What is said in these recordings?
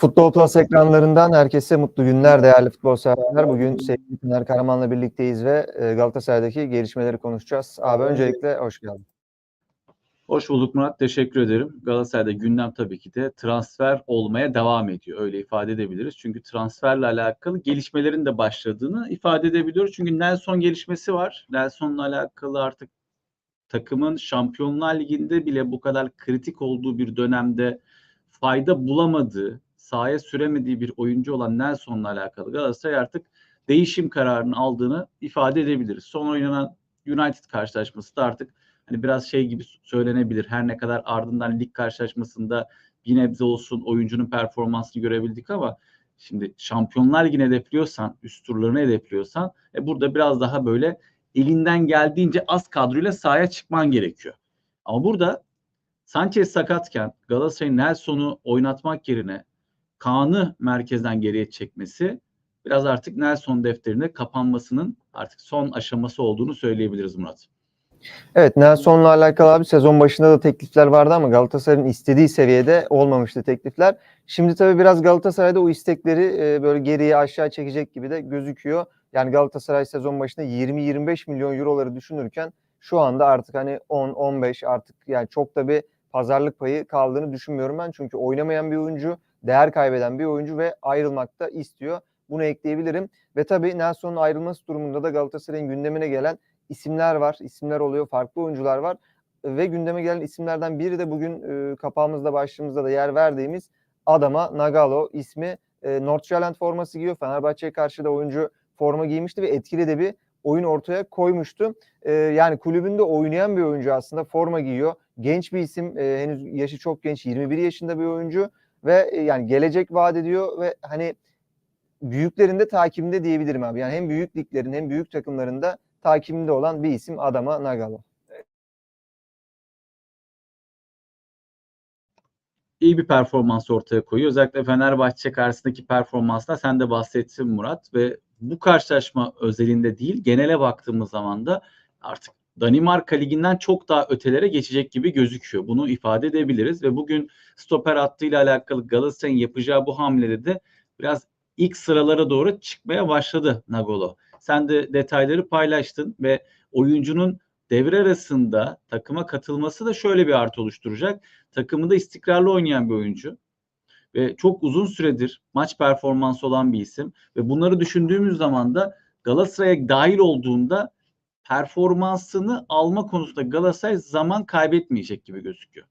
Futbol Plus ekranlarından herkese mutlu günler değerli futbol severler. Bugün sevgili Pınar Karaman'la birlikteyiz ve e, Galatasaray'daki gelişmeleri konuşacağız. Abi öncelikle hoş geldin. Hoş bulduk Murat. Teşekkür ederim. Galatasaray'da gündem tabii ki de transfer olmaya devam ediyor. Öyle ifade edebiliriz. Çünkü transferle alakalı gelişmelerin de başladığını ifade edebiliyoruz. Çünkü Nelson gelişmesi var. Nelson'la alakalı artık takımın Şampiyonlar Ligi'nde bile bu kadar kritik olduğu bir dönemde fayda bulamadığı, sahaya süremediği bir oyuncu olan Nelson'la alakalı Galatasaray artık değişim kararını aldığını ifade edebiliriz. Son oynanan United karşılaşması da artık hani biraz şey gibi söylenebilir. Her ne kadar ardından lig karşılaşmasında bir nebze olsun oyuncunun performansını görebildik ama şimdi Şampiyonlar Ligi'ni hedefliyorsan, üst turlarını hedefliyorsan e burada biraz daha böyle elinden geldiğince az kadroyla sahaya çıkman gerekiyor. Ama burada Sanchez sakatken Galatasaray'ın Nelson'u oynatmak yerine Kaan'ı merkezden geriye çekmesi biraz artık Nelson defterinde kapanmasının artık son aşaması olduğunu söyleyebiliriz Murat. Evet Nelson'la alakalı abi sezon başında da teklifler vardı ama Galatasaray'ın istediği seviyede olmamıştı teklifler. Şimdi tabii biraz Galatasaray'da o istekleri e, böyle geriye aşağı çekecek gibi de gözüküyor. Yani Galatasaray sezon başında 20-25 milyon euroları düşünürken şu anda artık hani 10-15 artık yani çok da bir pazarlık payı kaldığını düşünmüyorum ben. Çünkü oynamayan bir oyuncu, değer kaybeden bir oyuncu ve ayrılmak da istiyor. Bunu ekleyebilirim. Ve tabii Nelson'un ayrılması durumunda da Galatasaray'ın gündemine gelen isimler var. İsimler oluyor, farklı oyuncular var. Ve gündeme gelen isimlerden biri de bugün e, kapağımızda başlığımızda da yer verdiğimiz Adama Nagalo ismi. E, Nordsjælland forması giyiyor. Fenerbahçe'ye karşı da oyuncu forma giymişti ve etkili de bir oyun ortaya koymuştu. E, yani kulübünde oynayan bir oyuncu aslında forma giyiyor. Genç bir isim. E, henüz yaşı çok genç. 21 yaşında bir oyuncu ve e, yani gelecek vaat ediyor ve hani büyüklerin de takibinde diyebilirim abi. Yani hem büyük liglerin hem büyük takımlarında takibinde olan bir isim Adama Nagalo. iyi bir performans ortaya koyuyor. Özellikle Fenerbahçe karşısındaki performansla sen de bahsettin Murat ve bu karşılaşma özelinde değil genele baktığımız zaman da artık Danimarka Ligi'nden çok daha ötelere geçecek gibi gözüküyor. Bunu ifade edebiliriz ve bugün stoper hattıyla alakalı Galatasaray'ın yapacağı bu hamlede de biraz ilk sıralara doğru çıkmaya başladı Nagolo. Sen de detayları paylaştın ve oyuncunun devre arasında takıma katılması da şöyle bir artı oluşturacak. Takımında istikrarlı oynayan bir oyuncu ve çok uzun süredir maç performansı olan bir isim ve bunları düşündüğümüz zaman da Galatasaray'a dahil olduğunda performansını alma konusunda Galatasaray zaman kaybetmeyecek gibi gözüküyor.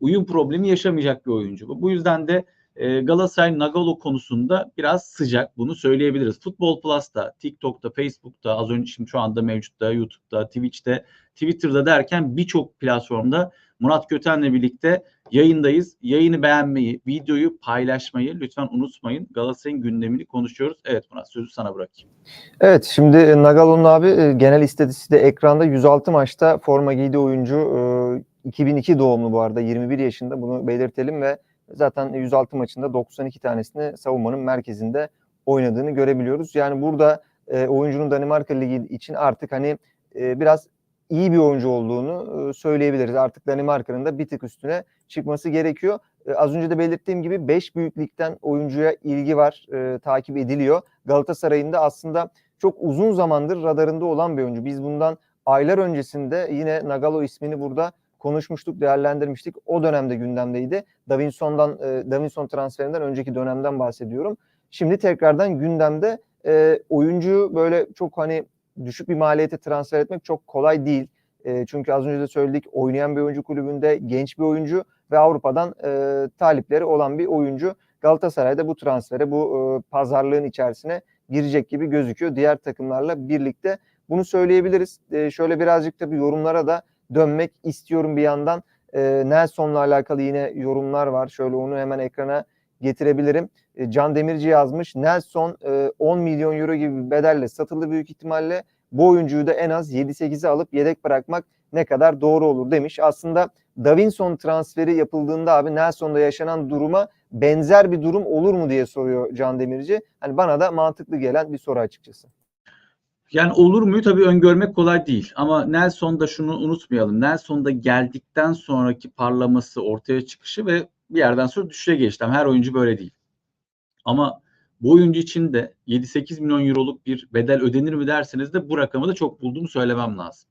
Uyum problemi yaşamayacak bir oyuncu bu. Bu yüzden de e, Galatasaray Nagalo konusunda biraz sıcak bunu söyleyebiliriz. Futbol Plus'ta, TikTok'ta, Facebook'ta, az önce şimdi şu anda mevcutta, YouTube'da, Twitch'te, Twitter'da derken birçok platformda Murat Köten'le birlikte yayındayız. Yayını beğenmeyi, videoyu paylaşmayı lütfen unutmayın. Galatasaray'ın gündemini konuşuyoruz. Evet Murat sözü sana bırakayım. Evet şimdi Nagalo'nun abi e, genel istatistiği de ekranda 106 maçta forma giydiği oyuncu 2002 doğumlu bu arada 21 yaşında bunu belirtelim ve zaten 106 maçında 92 tanesini savunmanın merkezinde oynadığını görebiliyoruz. Yani burada e, oyuncunun Danimarka Ligi için artık hani e, biraz iyi bir oyuncu olduğunu e, söyleyebiliriz. Artık Danimarka'nın da bir tık üstüne çıkması gerekiyor. E, az önce de belirttiğim gibi 5 büyük ligden oyuncuya ilgi var, e, takip ediliyor. Galatasaray'ın da aslında çok uzun zamandır radarında olan bir oyuncu. Biz bundan aylar öncesinde yine Nagalo ismini burada konuşmuştuk, değerlendirmiştik. O dönemde gündemdeydi. Davinson'dan e, Davinson transferinden önceki dönemden bahsediyorum. Şimdi tekrardan gündemde e, oyuncu böyle çok hani düşük bir maliyete transfer etmek çok kolay değil. E, çünkü az önce de söyledik oynayan bir oyuncu kulübünde genç bir oyuncu ve Avrupa'dan e, talipleri olan bir oyuncu. Galatasaray'da bu transfere, bu e, pazarlığın içerisine girecek gibi gözüküyor. Diğer takımlarla birlikte bunu söyleyebiliriz. E, şöyle birazcık tabii yorumlara da dönmek istiyorum bir yandan. E, Nelson'la alakalı yine yorumlar var. Şöyle onu hemen ekrana getirebilirim. E, Can Demirci yazmış. Nelson e, 10 milyon euro gibi bir bedelle satıldı büyük ihtimalle. Bu oyuncuyu da en az 7-8'e alıp yedek bırakmak ne kadar doğru olur demiş. Aslında Davinson transferi yapıldığında abi Nelson'da yaşanan duruma benzer bir durum olur mu diye soruyor Can Demirci. Hani bana da mantıklı gelen bir soru açıkçası. Yani olur mu tabii öngörmek kolay değil. Ama Nelson'da şunu unutmayalım. Nelson'da geldikten sonraki parlaması, ortaya çıkışı ve bir yerden sonra düşüşe geçti. Ama her oyuncu böyle değil. Ama bu oyuncu için de 7-8 milyon euroluk bir bedel ödenir mi derseniz de bu rakamı da çok bulduğumu söylemem lazım.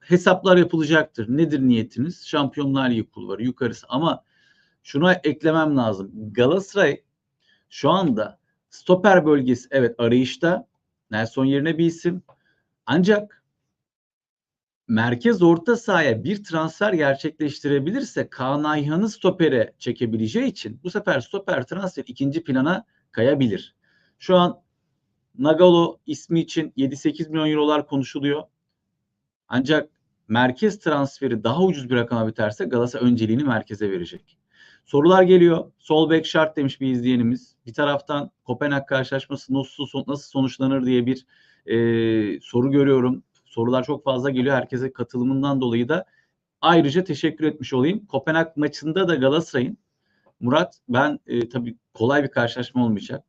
Hesaplar yapılacaktır. Nedir niyetiniz? Şampiyonlar Ligi kulvarı yukarısı ama şuna eklemem lazım. Galatasaray şu anda stoper bölgesi evet arayışta. Nelson yerine bir isim. Ancak merkez orta sahaya bir transfer gerçekleştirebilirse Kaan Ayhan'ı stopere çekebileceği için bu sefer stoper transfer ikinci plana kayabilir. Şu an Nagalo ismi için 7-8 milyon eurolar konuşuluyor. Ancak merkez transferi daha ucuz bir rakama biterse Galatasaray önceliğini merkeze verecek. Sorular geliyor. Sol bek şart demiş bir izleyenimiz. Bir taraftan Kopenhag karşılaşması nasıl, nasıl sonuçlanır diye bir e, soru görüyorum. Sorular çok fazla geliyor. Herkese katılımından dolayı da ayrıca teşekkür etmiş olayım. Kopenhag maçında da Galatasaray'ın Murat ben e, tabii kolay bir karşılaşma olmayacak.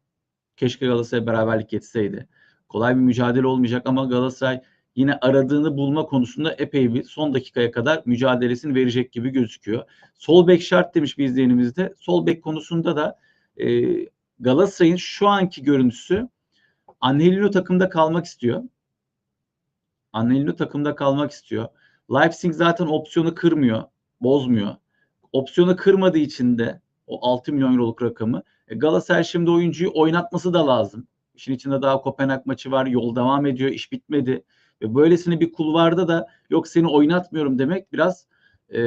Keşke Galatasaray beraberlik geçseydi. Kolay bir mücadele olmayacak ama Galatasaray yine aradığını bulma konusunda epey bir son dakikaya kadar mücadelesini verecek gibi gözüküyor. Sol bek şart demiş bir izleyenimiz de. Sol bek konusunda da e, Galatasaray'ın şu anki görüntüsü Angelino takımda kalmak istiyor. Angelino takımda kalmak istiyor. Leipzig zaten opsiyonu kırmıyor, bozmuyor. Opsiyonu kırmadığı için de o 6 milyon euroluk rakamı e, Galatasaray şimdi oyuncuyu oynatması da lazım. İşin içinde daha Kopenhag maçı var, yol devam ediyor, iş bitmedi. Ve böylesine bir kulvarda da yok seni oynatmıyorum demek biraz e,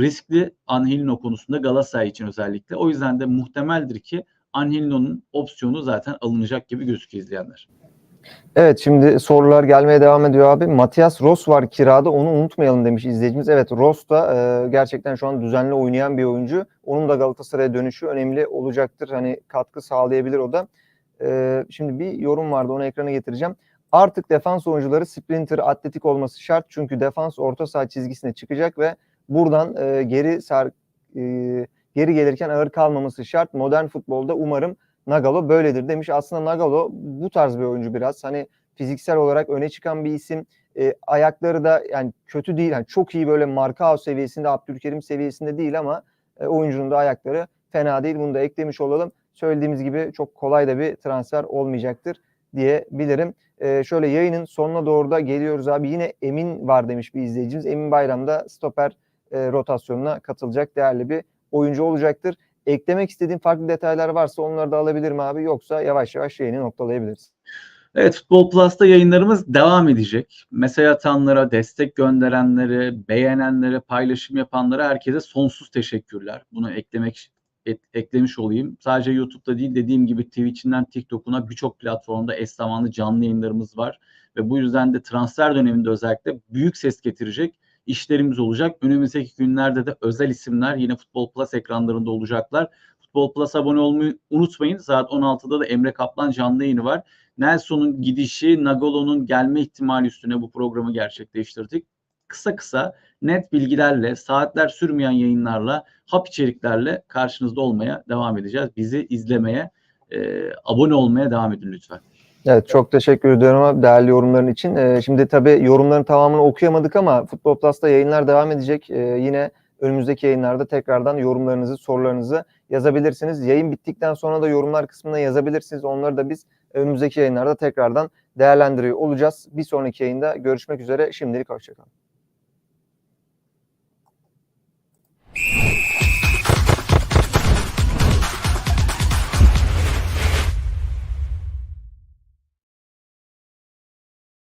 riskli Angelino konusunda Galatasaray için özellikle. O yüzden de muhtemeldir ki Angelino'nun opsiyonu zaten alınacak gibi gözüküyor izleyenler. Evet şimdi sorular gelmeye devam ediyor abi. Matias Ross var kirada onu unutmayalım demiş izleyicimiz. Evet Ross da e, gerçekten şu an düzenli oynayan bir oyuncu. Onun da Galatasaray'a dönüşü önemli olacaktır. Hani katkı sağlayabilir o da. E, şimdi bir yorum vardı onu ekrana getireceğim. Artık defans oyuncuları sprinter, atletik olması şart. Çünkü defans orta saha çizgisine çıkacak ve buradan e, geri sar, e, geri gelirken ağır kalmaması şart. Modern futbolda umarım Nagalo böyledir demiş. Aslında Nagalo bu tarz bir oyuncu biraz. Hani fiziksel olarak öne çıkan bir isim. E, ayakları da yani kötü değil. Yani çok iyi böyle Markao seviyesinde, Abdülkerim seviyesinde değil ama e, oyuncunun da ayakları fena değil. Bunu da eklemiş olalım. Söylediğimiz gibi çok kolay da bir transfer olmayacaktır diyebilirim. E, şöyle yayının sonuna doğru da geliyoruz abi. Yine Emin var demiş bir izleyicimiz. Emin Bayram'da stoper e, rotasyonuna katılacak değerli bir oyuncu olacaktır. Eklemek istediğin farklı detaylar varsa onları da alabilirim abi. Yoksa yavaş yavaş yayını noktalayabiliriz. Evet Futbol Plus'ta yayınlarımız devam edecek. Mesaj atanlara, destek gönderenlere, beğenenlere, paylaşım yapanlara herkese sonsuz teşekkürler. Bunu eklemek et, eklemiş olayım. Sadece YouTube'da değil dediğim gibi Twitch'inden TikTok'una birçok platformda eş zamanlı canlı yayınlarımız var. Ve bu yüzden de transfer döneminde özellikle büyük ses getirecek işlerimiz olacak. Önümüzdeki günlerde de özel isimler yine Futbol Plus ekranlarında olacaklar. Futbol Plus abone olmayı unutmayın. Saat 16'da da Emre Kaplan canlı yayını var. Nelson'un gidişi, Nagolo'nun gelme ihtimali üstüne bu programı gerçekleştirdik. Kısa kısa net bilgilerle, saatler sürmeyen yayınlarla, hap içeriklerle karşınızda olmaya devam edeceğiz. Bizi izlemeye, e, abone olmaya devam edin lütfen. Evet çok teşekkür ediyorum abi değerli yorumların için. Ee, şimdi tabii yorumların tamamını okuyamadık ama Futbol Plus'ta yayınlar devam edecek. Ee, yine önümüzdeki yayınlarda tekrardan yorumlarınızı, sorularınızı yazabilirsiniz. Yayın bittikten sonra da yorumlar kısmına yazabilirsiniz. Onları da biz önümüzdeki yayınlarda tekrardan değerlendiriyor olacağız. Bir sonraki yayında görüşmek üzere. Şimdilik hoşçakalın.